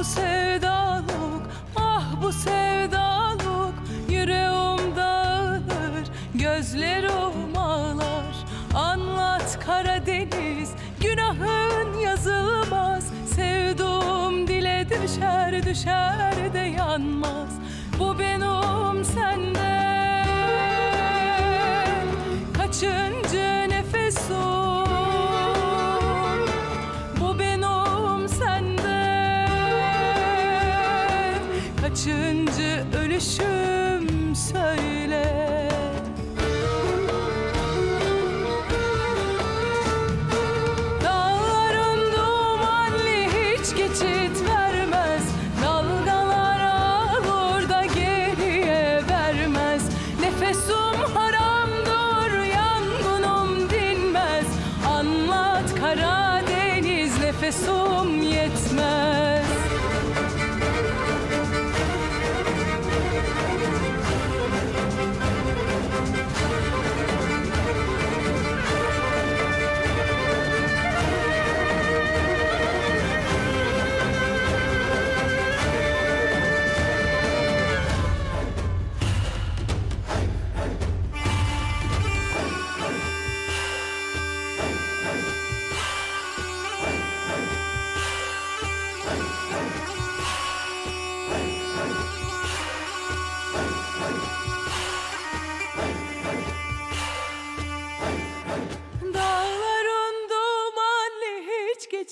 bu sevdalık, ah bu sevdalık Yüreğim dağılır, gözlerim ağlar. Anlat Karadeniz, günahın yazılmaz. Sevduğum dile düşer, düşer de yanmaz. Bu benim sende Kaçıncı nefes o? Kaçıncı ölüşüm söyle. Dağların dumanlı hiç geçit vermez. Dalgalar ağır da geriye vermez. Nefesum haramdır yangınım dinmez. Anlat Karadeniz nefesum yetmez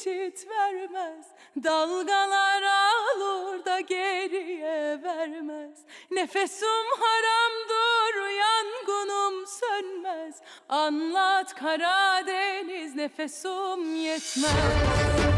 geçit vermez. Dalgalar alır da geriye vermez. Nefesum haramdır yangınım sönmez. Anlat Karadeniz nefesum yetmez